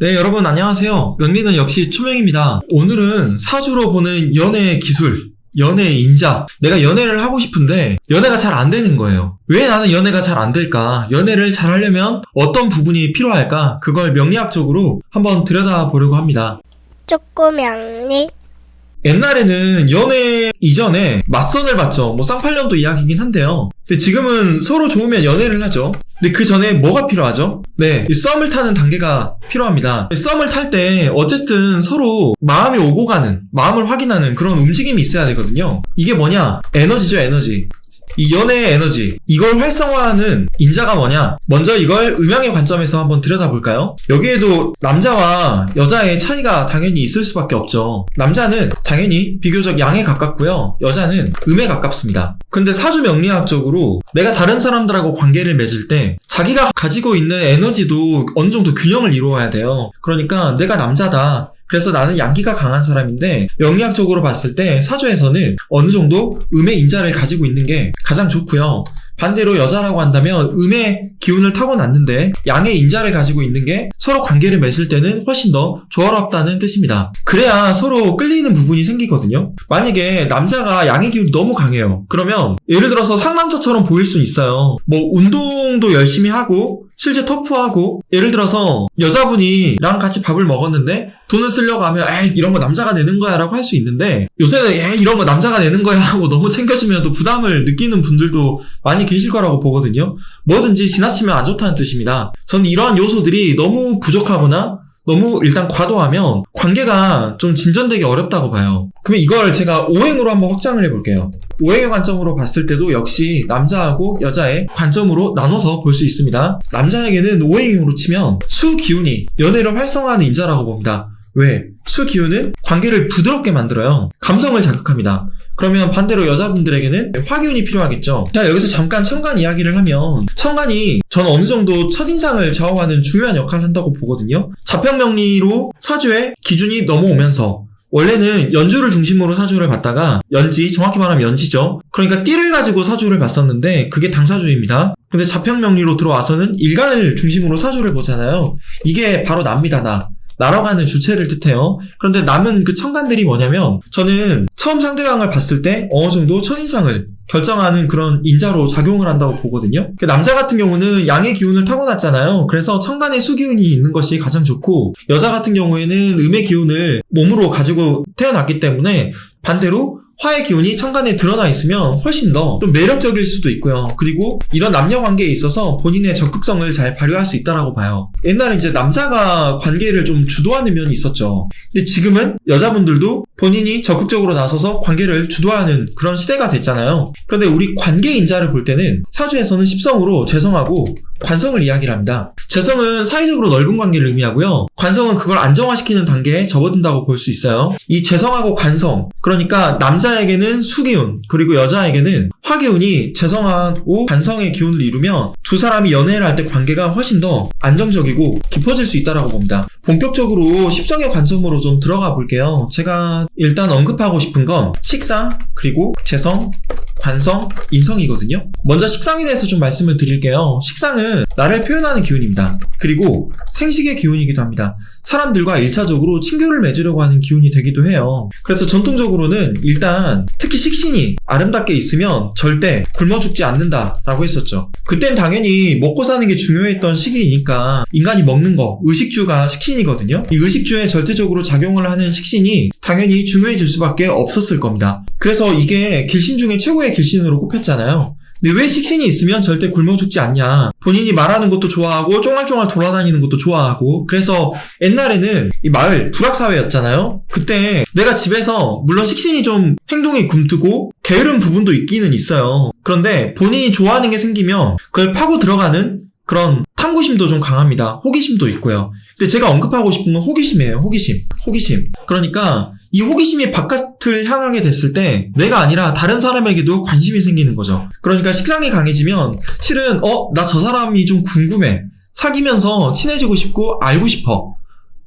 네, 여러분 안녕하세요. 연기는 역시 초명입니다. 오늘은 사주로 보는 연애 기술, 연애 인자. 내가 연애를 하고 싶은데 연애가 잘 안 되는 거예요. 왜 나는 연애가 잘 안 될까? 연애를 잘 하려면 어떤 부분이 필요할까? 그걸 명리학적으로 한번 들여다보려고 합니다. 쪼꼬명리 옛날에는 연애 이전에 맞선을 봤죠. 뭐 쌍팔년도 이야기긴 한데요. 근데 지금은 서로 좋으면 연애를 하죠. 근데 그 전에 뭐가 필요하죠? 네, 이 썸을 타는 단계가 필요합니다. 썸을 탈 때 어쨌든 서로 마음이 오고 가는, 마음을 확인하는 그런 움직임이 있어야 되거든요. 이게 뭐냐? 에너지죠, 에너지. 이 연애의 에너지 이걸 활성화하는 인자가 뭐냐? 먼저 이걸 음양의 관점에서 한번 들여다볼까요? 여기에도 남자와 여자의 차이가 당연히 있을 수밖에 없죠. 남자는 당연히 비교적 양에 가깝고요. 여자는 음에 가깝습니다. 근데 사주 명리학적으로 내가 다른 사람들하고 관계를 맺을 때 자기가 가지고 있는 에너지도 어느 정도 균형을 이루어야 돼요. 그러니까 내가 남자다 그래서 나는 양기가 강한 사람인데 영리학적으로 봤을 때 사주에서는 어느 정도 음의 인자를 가지고 있는 게 가장 좋고요. 반대로 여자라고 한다면 음의 기운을 타고났는데 양의 인자를 가지고 있는 게 서로 관계를 맺을 때는 훨씬 더 조화롭다는 뜻입니다. 그래야 서로 끌리는 부분이 생기거든요. 만약에 남자가 양의 기운이 너무 강해요. 그러면 예를 들어서 상남자처럼 보일 수 있어요. 뭐 운동도 열심히 하고 실제 터프하고 예를 들어서 여자분이랑 같이 밥을 먹었는데 돈을 쓰려고 하면 에이 이런 거 남자가 내는 거야 라고 할 수 있는데 요새는 에이 이런 거 남자가 내는 거야 하고 너무 챙겨주면 또 부담을 느끼는 분들도 많이 계실 거라고 보거든요 뭐든지 지나치면 안 좋다는 뜻입니다 저는 이러한 요소들이 너무 부족하거나 너무 일단 과도하면 관계가 좀 진전되기 어렵다고 봐요. 그러면 이걸 제가 오행으로 한번 확장을 해볼게요. 오행의 관점으로 봤을 때도 역시 남자하고 여자의 관점으로 나눠서 볼 수 있습니다. 남자에게는 오행으로 치면 수 기운이 연애를 활성화하는 인자라고 봅니다. 왜? 수 기운은 관계를 부드럽게 만들어요. 감성을 자극합니다. 그러면 반대로 여자분들에게는 화기운이 필요하겠죠. 자, 여기서 잠깐 천간 이야기를 하면 천간이 저는 어느 정도 첫인상을 좌우하는 중요한 역할을 한다고 보거든요. 자평명리로 사주의 기준이 넘어오면서 원래는 연주를 중심으로 사주를 봤다가 연지, 정확히 말하면 연지죠. 그러니까 띠를 가지고 사주를 봤었는데 그게 당사주입니다. 근데 자평명리로 들어와서는 일간을 중심으로 사주를 보잖아요. 이게 바로 납니다, 나. 날아가는 주체를 뜻해요. 그런데 남은 그 천간들이 뭐냐면 저는 처음 상대방을 봤을 때 어느 정도 첫인상을 결정하는 그런 인자로 작용을 한다고 보거든요. 그 남자 같은 경우는 양의 기운을 타고났잖아요. 그래서 천간에 수기운이 있는 것이 가장 좋고 여자 같은 경우에는 음의 기운을 몸으로 가지고 태어났기 때문에 반대로 화의 기운이 천간에 드러나 있으면 훨씬 더 좀 매력적일 수도 있고요. 그리고 이런 남녀 관계에 있어서 본인의 적극성을 잘 발휘할 수 있다라고 봐요. 옛날에 이제 남자가 관계를 좀 주도하는 면이 있었죠. 근데 지금은 여자분들도 본인이 적극적으로 나서서 관계를 주도하는 그런 시대가 됐잖아요. 그런데 우리 관계 인자를 볼 때는 사주에서는 십성으로 재성하고 관성을 이야기를 합니다. 재성은 사회적으로 넓은 관계를 의미하고요. 관성은 그걸 안정화시키는 단계에 접어든다고 볼 수 있어요. 이 재성하고 관성, 그러니까 남자에게는 수기운, 그리고 여자에게는 화기운이 재성하고 관성의 기운을 이루면 두 사람이 연애를 할 때 관계가 훨씬 더 안정적이고 깊어질 수 있다라고 봅니다. 본격적으로 십성의 관점으로 좀 들어가 볼게요. 제가 일단 언급하고 싶은 건 식상, 그리고 재성, 관성, 인성이거든요. 먼저 식상에 대해서 좀 말씀을 드릴게요. 식상은 나를 표현하는 기운입니다. 그리고 생식의 기운이기도 합니다. 사람들과 1차적으로 친교를 맺으려고 하는 기운이 되기도 해요. 그래서 전통적으로는 일단 특히 식신이 아름답게 있으면 절대 굶어 죽지 않는다라고 했었죠. 그땐 당연히 먹고 사는 게 중요했던 시기이니까 인간이 먹는 거, 의식주가 식신이거든요. 이 의식주에 절대적으로 작용을 하는 식신이 당연히 중요해질 수밖에 없었을 겁니다. 그래서 이게 길신 중에 최고의 길신으로 꼽혔잖아요. 근데 왜 식신이 있으면 절대 굶어 죽지 않냐? 본인이 말하는 것도 좋아하고 쫑알쫑알 돌아다니는 것도 좋아하고 그래서 옛날에는 이 마을 불악사회였잖아요. 그때 내가 집에서 물론 식신이 좀 행동이 굼뜨고 게으른 부분도 있기는 있어요. 그런데 본인이 좋아하는 게 생기면 그걸 파고 들어가는 그런 탐구심도 좀 강합니다. 호기심도 있고요. 근데 제가 언급하고 싶은 건 호기심이에요. 호기심. 호기심. 그러니까 이 호기심이 바깥을 향하게 됐을 때 내가 아니라 다른 사람에게도 관심이 생기는 거죠. 그러니까 식상이 강해지면 실은 어, 나 저 사람이 좀 궁금해. 사귀면서 친해지고 싶고 알고 싶어.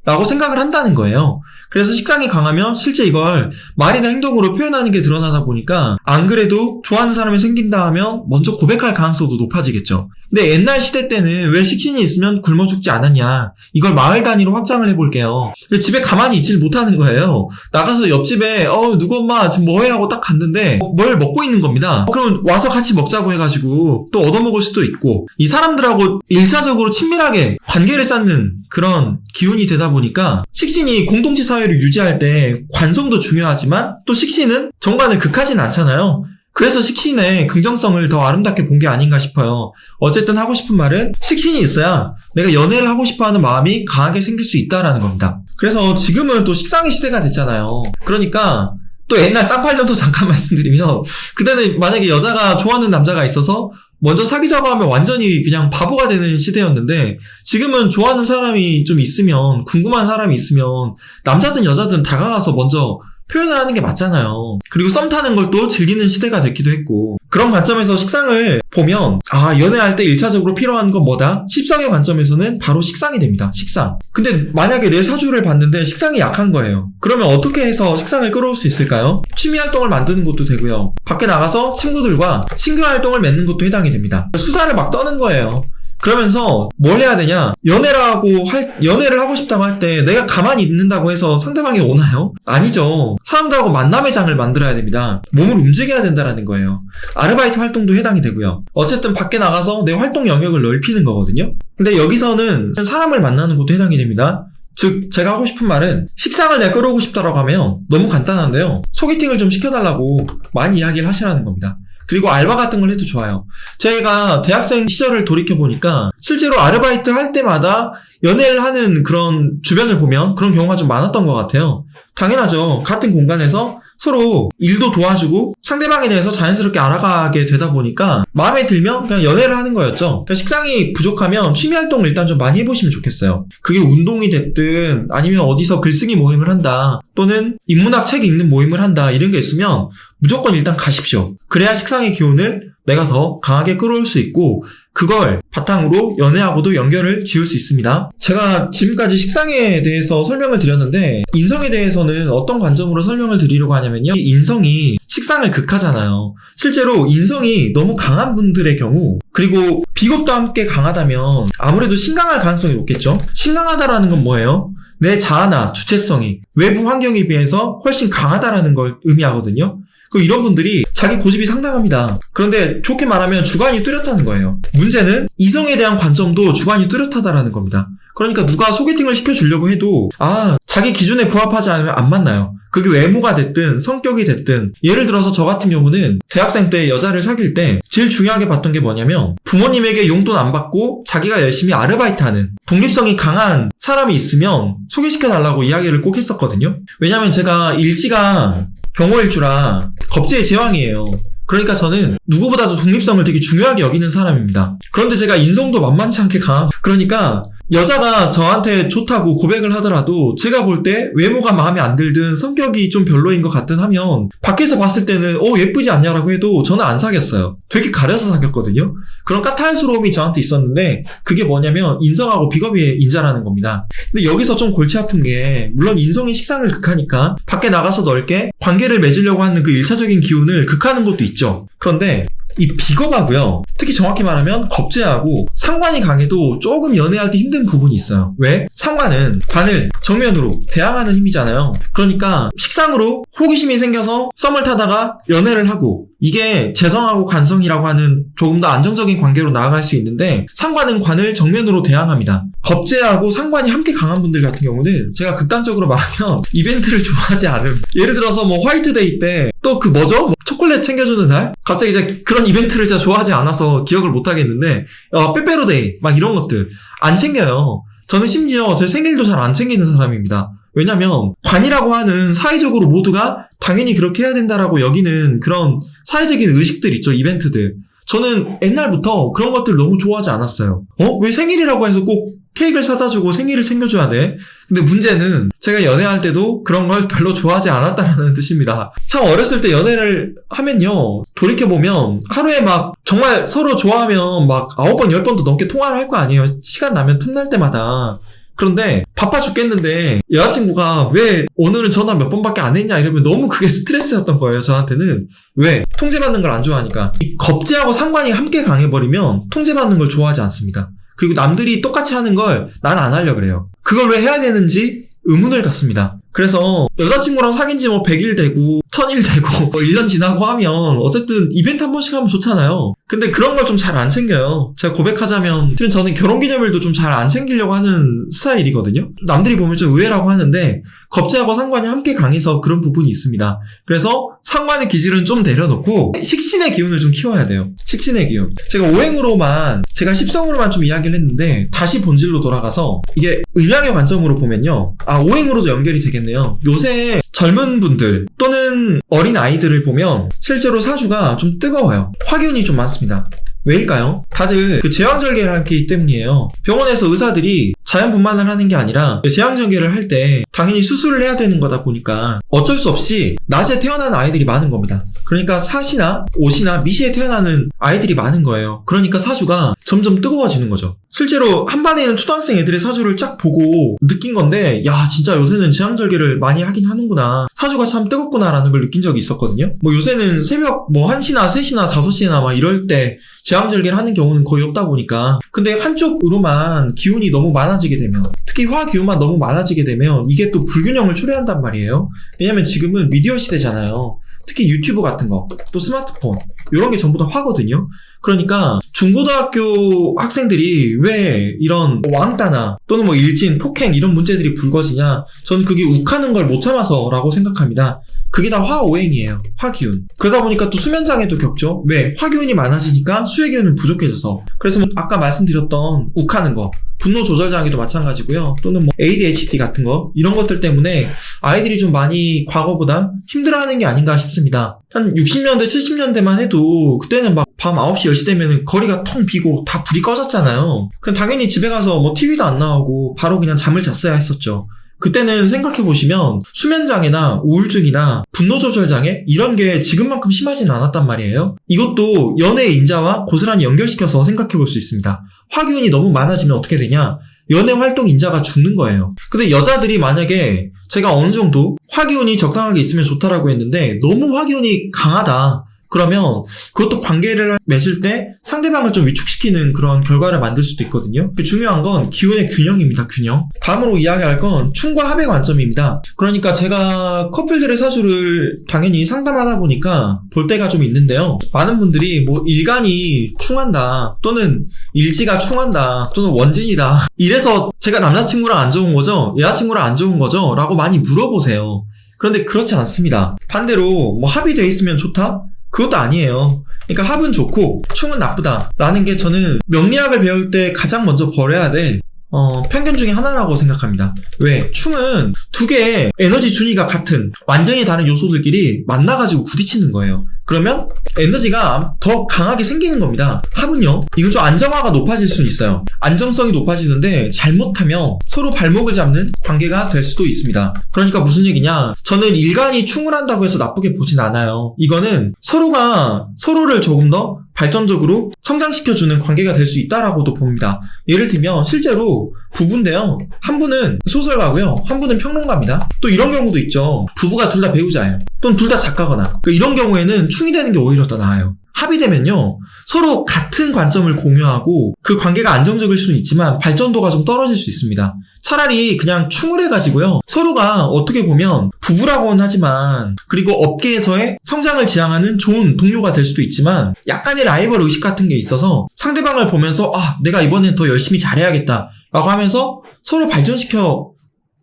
라고 생각을 한다는 거예요. 그래서 식상이 강하면 실제 이걸 말이나 행동으로 표현하는 게 드러나다 보니까 안 그래도 좋아하는 사람이 생긴다 하면 먼저 고백할 가능성도 높아지겠죠. 근데 옛날 시대 때는 왜 식신이 있으면 굶어 죽지 않았냐 이걸 마을 단위로 확장을 해볼게요. 집에 가만히 있질 못하는 거예요. 나가서 옆집에 어 누구 엄마 지금 뭐해 하고 딱 갔는데 어, 뭘 먹고 있는 겁니다. 어, 그럼 와서 같이 먹자고 해가지고 또 얻어먹을 수도 있고 이 사람들하고 일차적으로 친밀하게 관계를 쌓는 그런 기운이 되다 보니까 식신이 공동체 사회 를 유지할 때 관성도 중요하지만 또 식신은 정반을 극하진 않잖아요. 그래서 식신의 긍정성을 더 아름답게 본 게 아닌가 싶어요. 어쨌든 하고 싶은 말은 식신이 있어야 내가 연애를 하고 싶어 하는 마음이 강하게 생길 수 있다라는 겁니다. 그래서 지금은 또 식상의 시대가 됐잖아요. 그러니까 또 옛날 쌍팔년도 잠깐 말씀드리면 그때는 만약에 여자가 좋아하는 남자가 있어서 먼저 사귀자고 하면 완전히 그냥 바보가 되는 시대였는데 지금은 좋아하는 사람이 좀 있으면 궁금한 사람이 있으면 남자든 여자든 다가가서 먼저 표현을 하는 게 맞잖아요. 그리고 썸 타는 걸 또 즐기는 시대가 됐기도 했고 그런 관점에서 식상을 보면 아 연애할 때 1차적으로 필요한 건 뭐다? 십성의 관점에서는 바로 식상이 됩니다. 식상. 근데 만약에 내 사주를 봤는데 식상이 약한 거예요. 그러면 어떻게 해서 식상을 끌어올 수 있을까요? 취미 활동을 만드는 것도 되고요. 밖에 나가서 친구들과 친교 활동을 맺는 것도 해당이 됩니다. 수다를 막 떠는 거예요. 그러면서 뭘 해야 되냐? 연애라고 할, 연애를 하고 싶다고 할 때 내가 가만히 있는다고 해서 상대방이 오나요? 아니죠. 사람들하고 만남의 장을 만들어야 됩니다. 몸을 움직여야 된다라는 거예요. 아르바이트 활동도 해당이 되고요. 어쨌든 밖에 나가서 내 활동 영역을 넓히는 거거든요. 근데 여기서는 사람을 만나는 것도 해당이 됩니다. 즉, 제가 하고 싶은 말은 식상을 내가 끌어오고 싶다라고 하면 너무 간단한데요. 소개팅을 좀 시켜달라고 많이 이야기를 하시라는 겁니다. 그리고 알바 같은 걸 해도 좋아요. 제가 대학생 시절을 돌이켜보니까 실제로 아르바이트 할 때마다 연애를 하는 그런 주변을 보면 그런 경우가 좀 많았던 것 같아요. 당연하죠. 같은 공간에서 서로 일도 도와주고 상대방에 대해서 자연스럽게 알아가게 되다 보니까 마음에 들면 그냥 연애를 하는 거였죠. 그러니까 식상이 부족하면 취미 활동을 일단 좀 많이 해보시면 좋겠어요. 그게 운동이 됐든 아니면 어디서 글쓰기 모임을 한다 또는 인문학 책 읽는 모임을 한다 이런 게 있으면 무조건 일단 가십시오. 그래야 식상의 기운을 내가 더 강하게 끌어올 수 있고 그걸 바탕으로 연애하고도 연결을 지을 수 있습니다. 제가 지금까지 식상에 대해서 설명을 드렸는데 인성에 대해서는 어떤 관점으로 설명을 드리려고 하냐면요. 인성이 식상을 극하잖아요. 실제로 인성이 너무 강한 분들의 경우 그리고 비겁도 함께 강하다면 아무래도 신강할 가능성이 높겠죠. 신강하다라는 건 뭐예요? 내 자아나 주체성이 외부 환경에 비해서 훨씬 강하다라는 걸 의미하거든요. 그 이런 분들이 자기 고집이 상당합니다. 그런데 좋게 말하면 주관이 뚜렷하는 거예요. 문제는 이성에 대한 관점도 주관이 뚜렷하다라는 겁니다. 그러니까 누가 소개팅을 시켜주려고 해도 아 자기 기준에 부합하지 않으면 안 만나요. 그게 외모가 됐든 성격이 됐든 예를 들어서 저 같은 경우는 대학생 때 여자를 사귈 때 제일 중요하게 봤던 게 뭐냐면 부모님에게 용돈 안 받고 자기가 열심히 아르바이트하는 독립성이 강한 사람이 있으면 소개시켜 달라고 이야기를 꼭 했었거든요. 왜냐면 제가 일지가 병호일주라 겁제의 제왕이에요. 그러니까 저는 누구보다도 독립성을 되게 중요하게 여기는 사람입니다. 그런데 제가 인성도 만만치 않게 강한, 그러니까 여자가 저한테 좋다고 고백을 하더라도 제가 볼 때 외모가 마음에 안 들든 성격이 좀 별로인 것 같든 하면 밖에서 봤을 때는 어 예쁘지 않냐라고 해도 저는 안 사귀었어요. 되게 가려서 사귀었거든요. 그런 까탈스러움이 저한테 있었는데 그게 뭐냐면 인성하고 비겁의 인자라는 겁니다. 근데 여기서 좀 골치 아픈 게 물론 인성이 식상을 극하니까 밖에 나가서 넓게 관계를 맺으려고 하는 그 일차적인 기운을 극하는 것도 있죠. 그런데 이 비겁하고요. 특히 정확히 말하면 겁제하고 상관이 강해도 조금 연애할 때 힘든 부분이 있어요. 왜? 상관은 관을 정면으로 대항하는 힘이잖아요. 그러니까 식상으로 호기심이 생겨서 썸을 타다가 연애를 하고 이게 재성하고 관성이라고 하는 조금 더 안정적인 관계로 나아갈 수 있는데 상관은 관을 정면으로 대항합니다. 겁제하고 상관이 함께 강한 분들 같은 경우는 제가 극단적으로 말하면 이벤트를 좋아하지 않음. 예를 들어서 뭐 화이트데이 때 또 그 뭐죠? 뭐 초콜릿 챙겨주는 날? 갑자기 이제 그런 이벤트를 제가 좋아하지 않아서 기억을 못 하겠는데 어, 빼빼로데이 막 이런 것들 안 챙겨요. 저는 심지어 제 생일도 잘 안 챙기는 사람입니다. 왜냐면 관이라고 하는 사회적으로 모두가 당연히 그렇게 해야 된다라고 여기는 그런 사회적인 의식들 있죠 이벤트들 저는 옛날부터 그런 것들 너무 좋아하지 않았어요 어? 왜 생일이라고 해서 꼭 케이크를 사다 주고 생일을 챙겨줘야 돼? 근데 문제는 제가 연애할 때도 그런 걸 별로 좋아하지 않았다라는 뜻입니다. 참 어렸을 때 연애를 하면요. 돌이켜보면 하루에 막 정말 서로 좋아하면 막 아홉 번, 열 번도 넘게 통화를 할 거 아니에요. 시간 나면 틈날 때마다. 그런데 바빠 죽겠는데 여자친구가 왜 오늘은 전화 몇 번밖에 안 했냐 이러면 너무 그게 스트레스였던 거예요. 저한테는 왜 통제받는 걸 안 좋아하니까 이 겁제하고 상관이 함께 강해버리면 통제받는 걸 좋아하지 않습니다. 그리고 남들이 똑같이 하는 걸 난 안 하려 그래요. 그걸 왜 해야 되는지 의문을 갖습니다. 그래서 여자친구랑 사귄 지 뭐 100일 되고 1000일 되고 뭐 1년 지나고 하면 어쨌든 이벤트 한 번씩 하면 좋잖아요. 근데 그런 걸 좀 잘 안 챙겨요. 제가 고백하자면 실은 저는 결혼기념일도 좀 잘 안 챙기려고 하는 스타일이거든요. 남들이 보면 좀 의외라고 하는데 겁제하고 상관이 함께 강해서 그런 부분이 있습니다. 그래서 상관의 기질은 좀 내려놓고 식신의 기운을 좀 키워야 돼요. 식신의 기운. 제가 오행으로만 제가 십성으로만 좀 이야기를 했는데 다시 본질로 돌아가서 이게 음양의 관점으로 보면요. 아 오행으로도 연결이 되겠네요. 요새 젊은 분들 또는 어린 아이들을 보면 실제로 사주가 좀 뜨거워요. 화균이 좀 많습니다. 왜일까요? 다들 그 제왕절개를 하기 때문이에요. 병원에서 의사들이 자연분만을 하는 게 아니라 제왕절개를 할 때 당연히 수술을 해야 되는 거다 보니까 어쩔 수 없이 낮에 태어난 아이들이 많은 겁니다. 그러니까 사시나 옷이나 미시에 태어나는 아이들이 많은 거예요. 그러니까 사주가 점점 뜨거워지는 거죠. 실제로 한반에 있는 초등학생 애들의 사주를 쫙 보고 느낀 건데 야 진짜 요새는 제왕절개를 많이 하긴 하는구나. 사주가 참 뜨겁구나라는 걸 느낀 적이 있었거든요. 뭐 요새는 새벽 뭐 1시나 3시나 5시나 막 이럴 때 제왕절개를 하는 경우는 거의 없다 보니까 근데 한쪽으로만 기운이 너무 많아지게 되면 특히 화 기운만 너무 많아지게 되면 이게 또 불균형을 초래한단 말이에요. 왜냐면 지금은 미디어 시대잖아요. 특히 유튜브 같은 거, 또 스마트폰, 이런 게 전부 다 화거든요. 그러니까 중고등학교 학생들이 왜 이런 왕따나 또는 뭐 일진, 폭행 이런 문제들이 불거지냐? 저는 그게 욱하는 걸 못 참아서라고 생각합니다. 그게 다 화오행이에요. 화기운. 그러다 보니까 또 수면장애도 겪죠. 왜? 화기운이 많아지니까 수의 기운은 부족해져서. 그래서 뭐 아까 말씀드렸던 욱하는 거, 분노 조절 장애도 마찬가지고요. 또는 뭐 ADHD 같은 거 이런 것들 때문에 아이들이 좀 많이 과거보다 힘들어하는 게 아닌가 싶습니다. 한 60년대, 70년대만 해도 그때는 막 밤 9시, 10시 되면은 거리가 텅 비고 다 불이 꺼졌잖아요. 그럼 당연히 집에 가서 뭐 TV도 안 나오고 바로 그냥 잠을 잤어야 했었죠. 그때는 생각해보시면 수면장애나 우울증이나 분노조절장애 이런 게 지금만큼 심하진 않았단 말이에요. 이것도 연애의 인자와 고스란히 연결시켜서 생각해볼 수 있습니다. 화기운이 너무 많아지면 어떻게 되냐? 연애 활동 인자가 죽는 거예요. 근데 여자들이 만약에 제가 어느 정도 화기운이 적당하게 있으면 좋다라고 했는데 너무 화기운이 강하다. 그러면 그것도 관계를 맺을 때 상대방을 좀 위축시키는 그런 결과를 만들 수도 있거든요. 그 중요한 건 기운의 균형입니다, 균형. 다음으로 이야기할 건 충과 합의 관점입니다. 그러니까 제가 커플들의 사주를 당연히 상담하다 보니까 볼 때가 좀 있는데요. 많은 분들이 뭐 일간이 충한다, 또는 일지가 충한다, 또는 원진이다. 이래서 제가 남자친구랑 안 좋은 거죠? 여자친구랑 안 좋은 거죠? 라고 많이 물어보세요. 그런데 그렇지 않습니다. 반대로 뭐 합의되어 있으면 좋다? 그것도 아니에요. 그러니까 합은 좋고 충은 나쁘다. 라는 게 저는 명리학을 배울 때 가장 먼저 버려야 될 어, 편견 중에 하나라고 생각합니다. 왜? 충은 두 개의 에너지 준위가 같은 완전히 다른 요소들끼리 만나가지고 부딪히는 거예요. 그러면 에너지가 더 강하게 생기는 겁니다. 합은요, 이건 좀 안정화가 높아질 수는 있어요. 안정성이 높아지는데 잘못하면 서로 발목을 잡는 관계가 될 수도 있습니다. 그러니까 무슨 얘기냐? 저는 일간이 충을 한다고 해서 나쁘게 보진 않아요. 이거는 서로가 서로를 조금 더 발전적으로 성장시켜주는 관계가 될 수 있다라고도 봅니다. 예를 들면 실제로 부부인데요. 한 분은 소설가고요. 한 분은 평론가입니다. 또 이런 경우도 있죠. 부부가 둘 다 배우자예요. 또는 둘 다 작가거나. 그 이런 경우에는 충이 되는 게 오히려 더 나아요. 합의되면요. 서로 같은 관점을 공유하고 그 관계가 안정적일 수는 있지만 발전도가 좀 떨어질 수 있습니다. 차라리 그냥 충을 해가지고요. 서로가 어떻게 보면 부부라고는 하지만 그리고 업계에서의 성장을 지향하는 좋은 동료가 될 수도 있지만 약간의 라이벌 의식 같은 게 있어서 상대방을 보면서 아 내가 이번엔 더 열심히 잘해야겠다 라고 하면서 서로 발전시켜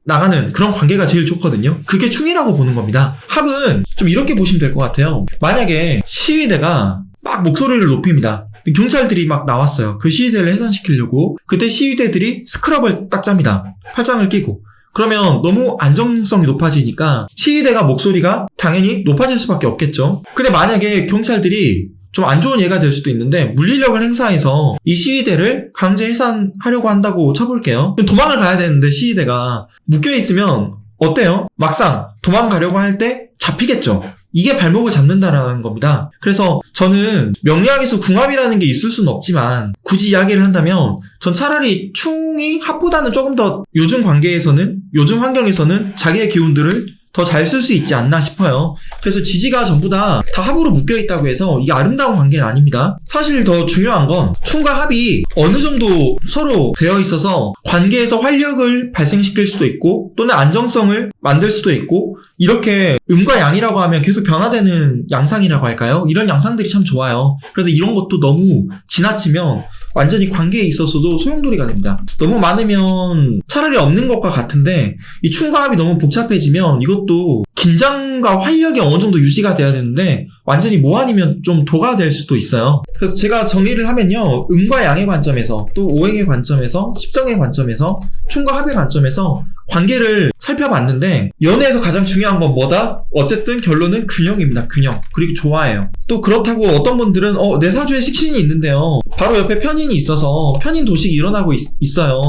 나가는 그런 관계가 제일 좋거든요. 그게 충이라고 보는 겁니다. 합은 좀 이렇게 보시면 될 것 같아요. 만약에 시위대가 막 목소리를 높입니다. 경찰들이 막 나왔어요. 그 시위대를 해산시키려고. 그때 시위대들이 스크럽을 딱 짭니다. 팔짱을 끼고. 그러면 너무 안정성이 높아지니까 시위대가 목소리가 당연히 높아질 수밖에 없겠죠. 근데 만약에 경찰들이 좀 안 좋은 예가 될 수도 있는데 물리력을 행사해서 이 시위대를 강제 해산하려고 한다고 쳐볼게요. 도망을 가야 되는데 시위대가 묶여 있으면 어때요? 막상 도망가려고 할 때 잡히겠죠. 이게 발목을 잡는다라는 겁니다. 그래서 저는 명리학에서 궁합이라는 게 있을 수는 없지만 굳이 이야기를 한다면 전 차라리 충이 합보다는 조금 더 요즘 관계에서는 요즘 환경에서는 자기의 기운들을 더 잘 쓸 수 있지 않나 싶어요. 그래서 지지가 전부 다, 다 합으로 묶여 있다고 해서 이게 아름다운 관계는 아닙니다. 사실 더 중요한 건 충과 합이 어느 정도 서로 되어 있어서 관계에서 활력을 발생시킬 수도 있고 또는 안정성을 만들 수도 있고 이렇게 음과 양이라고 하면 계속 변화되는 양상이라고 할까요? 이런 양상들이 참 좋아요. 그런데 이런 것도 너무 지나치면 완전히 관계에 있어서도 소용돌이가 됩니다. 너무 많으면 차라리 없는 것과 같은데 이 충과 합이 너무 복잡해지면 이것도 긴장과 활력이 어느 정도 유지가 돼야 되는데 완전히 모아니면 좀 도가 될 수도 있어요. 그래서 제가 정리를 하면요. 음과 양의 관점에서 또 오행의 관점에서 십정의 관점에서 충과 합의 관점에서 관계를 살펴봤는데 연애에서 가장 중요한 건 뭐다? 어쨌든 결론은 균형입니다. 균형. 그리고 좋아해요. 또 그렇다고 어떤 분들은 어, 내 사주에 식신이 있는데요. 바로 옆에 편인이 있어서 편인 도식이 일어나고 있, 있어요.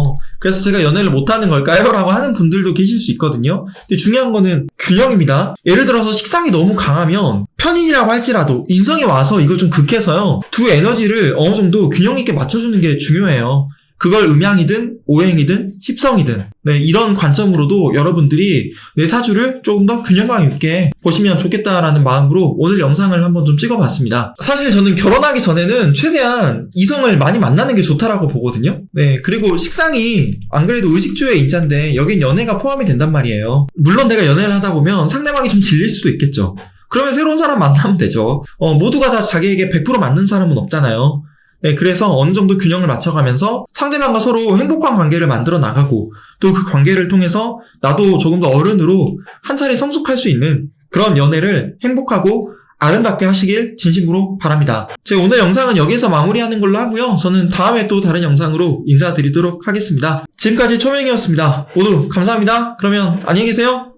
그래서 제가 연애를 못하는 걸까요? 라고 하는 분들도 계실 수 있거든요. 근데 중요한 거는 균형입니다. 예를 들어서 식상이 너무 강하면 편인이라고 할지라도 인성이 와서 이걸 좀 극해서요. 두 에너지를 어느 정도 균형 있게 맞춰주는 게 중요해요. 그걸 음양이든 오행이든 십성이든 네, 이런 관점으로도 여러분들이 내 사주를 조금 더 균형감 있게 보시면 좋겠다라는 마음으로 오늘 영상을 한번 좀 찍어봤습니다. 사실 저는 결혼하기 전에는 최대한 이성을 많이 만나는 게 좋다라고 보거든요. 네, 그리고 식상이 안 그래도 의식주의 인자인데 여긴 연애가 포함이 된단 말이에요. 물론 내가 연애를 하다 보면 상대방이 좀 질릴 수도 있겠죠. 그러면 새로운 사람 만나면 되죠. 어, 모두가 다 자기에게 100% 맞는 사람은 없잖아요. 네, 그래서 어느 정도 균형을 맞춰가면서 상대방과 서로 행복한 관계를 만들어 나가고 또 그 관계를 통해서 나도 조금 더 어른으로 한 차례 성숙할 수 있는 그런 연애를 행복하고 아름답게 하시길 진심으로 바랍니다. 제 오늘 영상은 여기서 마무리하는 걸로 하고요. 저는 다음에 또 다른 영상으로 인사드리도록 하겠습니다. 지금까지 초명이었습니다. 모두 감사합니다. 그러면 안녕히 계세요.